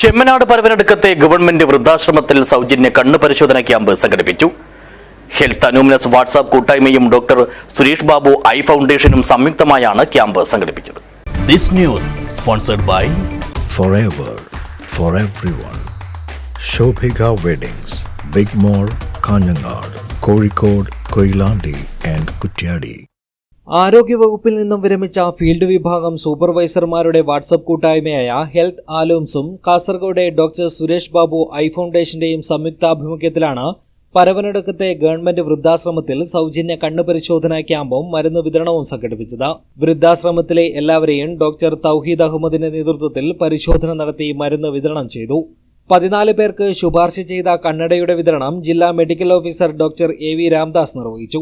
Chemmanad പരവനടുക്കത്തെ government വൃദ്ധാശ്രമത്തിൽ സൗജന്യ കണ്ണ് പരിശോധന ക്യാമ്പ് സംഘടിപ്പിച്ചു. ഹെൽത്ത് അനൂമിനസ് വാട്സാപ്പ് കൂട്ടായ്മയും ഡോക്ടർ സുരേഷ് ബാബു ഐ ഫൗണ്ടേഷനും സംയുക്തമായാണ് ക്യാമ്പ് സംഘടിപ്പിച്ചത്. This news sponsored by Kozhikode, Koilandi and Kutyadi. ആരോഗ്യവകുപ്പിൽ നിന്നും വിരമിച്ച ഫീൽഡ് വിഭാഗം സൂപ്പർവൈസർമാരുടെ വാട്സപ്പ് കൂട്ടായ്മയായ ഹെൽത്ത് ആലോംസും കാസർഗോഡ് ഡോക്ടർ സുരേഷ് ബാബു ഐ ഫൗണ്ടേഷന്റെയും സംയുക്താഭിമുഖ്യത്തിലാണ് പരവനടുക്കത്തെ ഗവൺമെന്റ് വൃദ്ധാശ്രമത്തിൽ സൗജന്യ കണ്ണു പരിശോധനാ ക്യാമ്പും മരുന്ന് വിതരണവും സംഘടിപ്പിച്ചത്. വൃദ്ധാശ്രമത്തിലെ എല്ലാവരെയും ഡോക്ടർ തൗഹീദ് അഹമ്മദിന്റെ നേതൃത്വത്തിൽ പരിശോധന നടത്തി മരുന്ന് വിതരണം ചെയ്തു. പതിനാല് പേർക്ക് ശുപാർശ ചെയ്ത കണ്ണടയുടെ വിതരണം ജില്ലാ medical officer doctor A V Ramdas നിർവഹിച്ചു.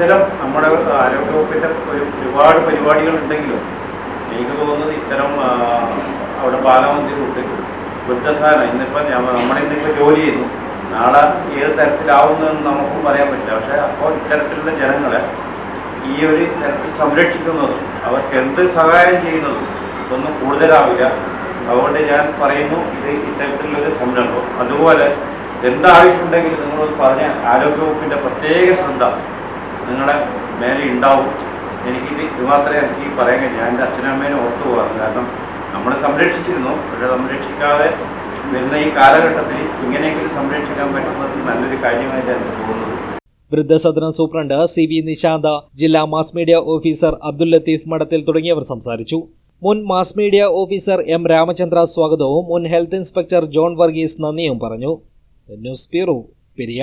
ഇത്തരം നമ്മുടെ ആരോഗ്യവകുപ്പിന്റെ ഒരു ഒരുപാട് പരിപാടികൾ ഉണ്ടെങ്കിലും എനിക്ക് തോന്നുന്നത് ഇത്തരം അവിടെ ബാലമന്ദിർ തൊട്ട് വൃദ്ധസാധനം ഇന്നിപ്പോൾ നമ്മളിന്നിപ്പോൾ ജോലി ചെയ്യുന്നു. നാളെ ഏത് തരത്തിലാവുന്നതെന്ന് നമുക്കും പറയാൻ പറ്റില്ല. പക്ഷേ അപ്പോൾ ഇത്തരത്തിലുള്ള ജനങ്ങളെ ഈ ഒരു തരത്തിൽ സംരക്ഷിക്കുന്നതും അവർക്ക് എന്ത് സഹായം ചെയ്യുന്നതും ഒന്നും കൂടുതലാവില്ല. അതുകൊണ്ട് ഞാൻ പറയുന്നു ഇത് ഇത്തരത്തിലുള്ളൊരു സംരംഭം. അതുപോലെ എന്താവശ്യമുണ്ടെങ്കിലും നിങ്ങൾ പറഞ്ഞ ആരോഗ്യവകുപ്പിന്റെ പ്രത്യേക ശ്രദ്ധ നിങ്ങളുടെ മേലെ ഉണ്ടാവും. എനിക്ക് ഇത് മാത്രമേ എനിക്ക് ഈ പറയാൻ ഞാൻ എന്റെ അച്ഛനമ്മേനെ ഓർത്തു പോകാറ് കാരണം നമ്മൾ സംരക്ഷിച്ചിരുന്നു. പക്ഷെ സംരക്ഷിക്കാതെ വരുന്ന ഈ കാലഘട്ടത്തിൽ ഇങ്ങനെയെങ്കിലും സംരക്ഷിക്കാൻ പറ്റുന്നത് നല്ലൊരു കാര്യമായിട്ടാണ് എനിക്ക് തോന്നുന്നത്. വൃദ്ധസദനം സൂപ്രണ്ട് സി വി നിശാന്ത ജില്ലാ mass media officer Abdul Latheef Madathil തുടങ്ങിയവർ സംസാരിച്ചു. മുൻ mass media officer M Ramachandra സ്വാഗതവും മുൻ ഹെൽത്ത് ഇൻസ്പെക്ടർ ജോൺ വർഗീസ് നന്ദിയും പറഞ്ഞു. News bureau Periya.